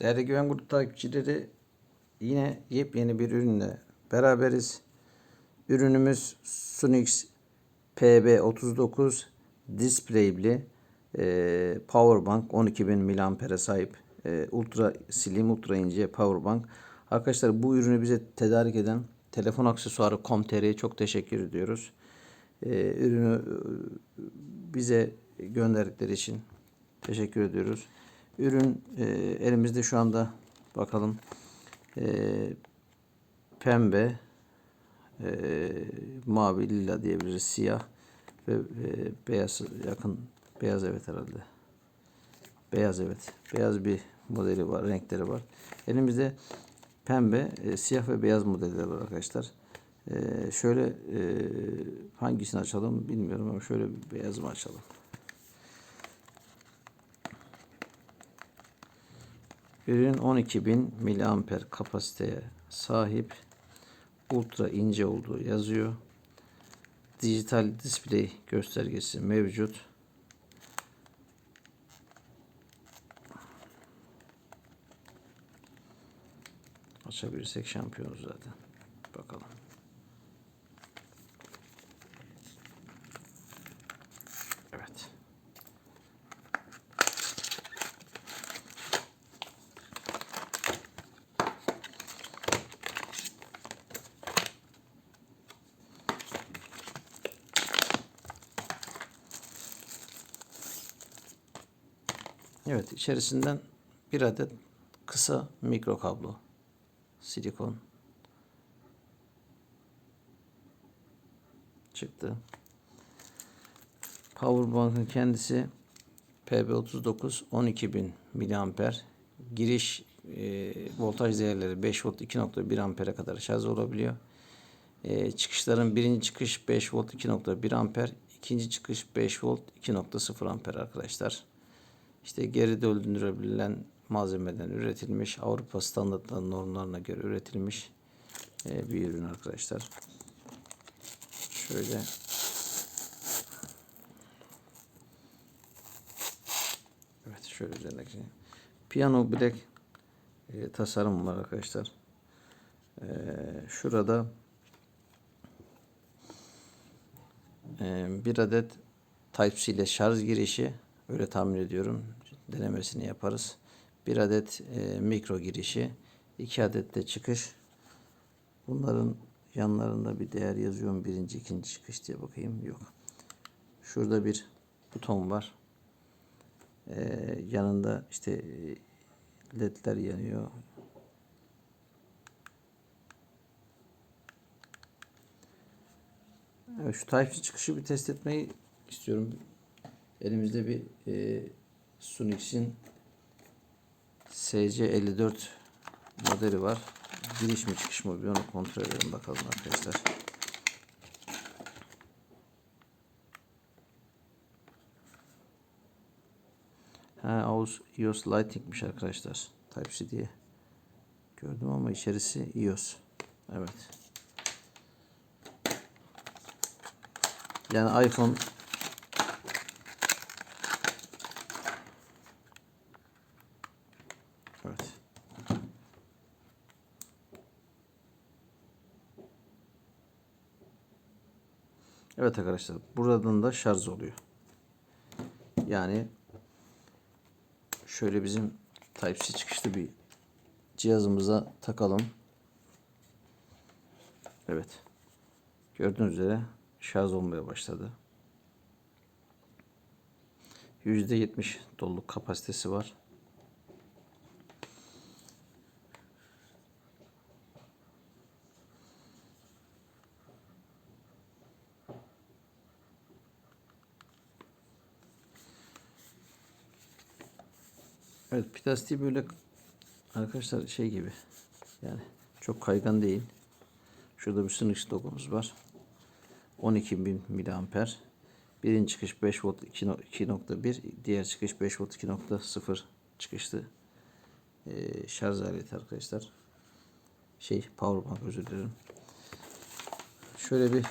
Değerli Güven Grup takipçileri yine yepyeni bir ürünle beraberiz. Ürünümüz Sunix PB39 Display'li e, Powerbank 12.000 mAh'e sahip e, ultra slim ultra ince Powerbank. Arkadaşlar bu ürünü bize tedarik eden telefon aksesuarı com.tr'ye çok teşekkür ediyoruz. E, ürünü e, bize gönderdikleri için teşekkür ediyoruz. Ürün e, elimizde şu anda bakalım. E, pembe e, mavi lila diyebiliriz siyah ve e, beyaz yakın beyaz evet herhalde. Beyaz evet beyaz bir modeli var renkleri var. Elimizde pembe e, siyah ve beyaz modeller var arkadaşlar. E, şöyle e, hangisini açalım bilmiyorum ama şöyle bir beyazımı açalım Ürün 12.000 miliamper kapasiteye sahip. Ultra ince olduğu yazıyor. Dijital display göstergesi mevcut. Açabilirsek şampiyonuz zaten. Bakalım. Evet. Evet içerisinden bir adet kısa mikro kablo silikon çıktı. Powerbank'ın kendisi PB39 12000 miliamper giriş e, voltaj değerleri 5 volt 2.1 ampere kadar şarj olabiliyor. E, çıkışların birinci çıkış 5 volt 2.1 amper, ikinci çıkış 5 volt 2.0 amper arkadaşlar. İşte geri döndürebilen malzemeden üretilmiş, Avrupa standartları normlarına göre üretilmiş e, bir ürün arkadaşlar. Şöyle Evet şöyle üzerindeki Piano Black e, tasarım var arkadaşlar. E, şurada e, bir adet Type-C ile şarj girişi öyle tahmin ediyorum. Denemesini yaparız. Bir adet e, mikro girişi, iki adet de çıkış. Bunların yanlarında bir değer yazıyor mu? Birinci, ikinci çıkış diye bakayım. Yok. Şurada bir buton var. Ee, yanında işte e, ledler yanıyor. Evet, şu Type-C çıkışı bir test etmeyi istiyorum. Elimizde bir e, Sunix'in SC54 modeli var. Giriş mi çıkış mı bir onu kontrol edelim bakalım arkadaşlar. Ha, AUS iOS Lighting'miş arkadaşlar. Type-C diye. Gördüm ama içerisi iOS. Evet. Yani iPhone Evet. Evet arkadaşlar. Buradan da şarj oluyor. Yani şöyle bizim Type-C çıkışlı bir cihazımıza takalım. Evet. Gördüğünüz üzere şarj olmaya başladı. %70 doluluk kapasitesi var. Evet plastiği böyle arkadaşlar şey gibi yani çok kaygan değil. Şurada bir sınıx logomuz var. 12.000 miliamper. Birinci çıkış 5 volt 2.1 diğer çıkış 5 volt 2.0 çıkışlı ee, şarj aleti arkadaşlar. Şey powerbank özür dilerim. Şöyle bir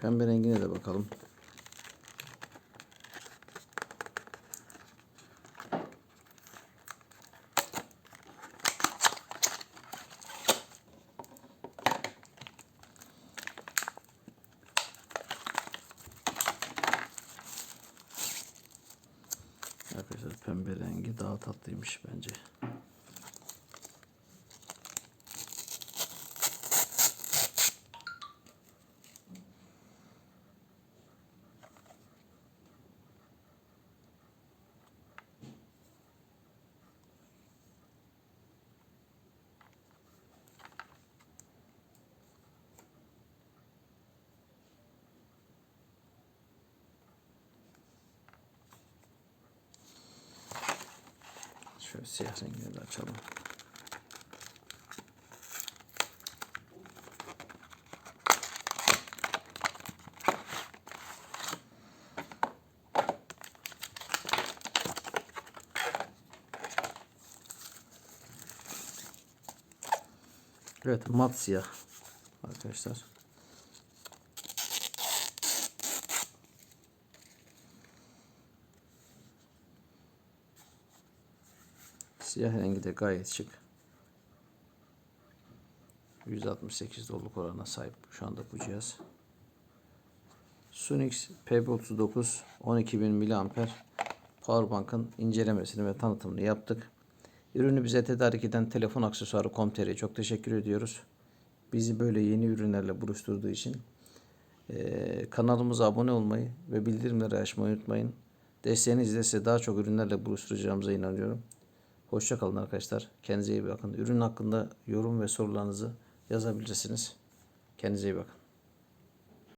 pembe rengine de bakalım. Pembe rengi daha tatlıymış bence. Şöyle siyah rengini de açalım. Evet mat siyah arkadaşlar. Siyah rengi de gayet şık. 168 doluluk oranına sahip şu anda bu cihaz. Sunix PB39 12000 mAh Powerbank'ın incelemesini ve tanıtımını yaptık. Ürünü bize tedarik eden telefon aksesuarı Com.tr'ye çok teşekkür ediyoruz. Bizi böyle yeni ürünlerle buluşturduğu için eee, kanalımıza abone olmayı ve bildirimleri açmayı unutmayın. Desteğinizle size daha çok ürünlerle buluşturacağımıza inanıyorum. Hoşça kalın arkadaşlar. Kendinize iyi bakın. Ürün hakkında yorum ve sorularınızı yazabilirsiniz. Kendinize iyi bakın.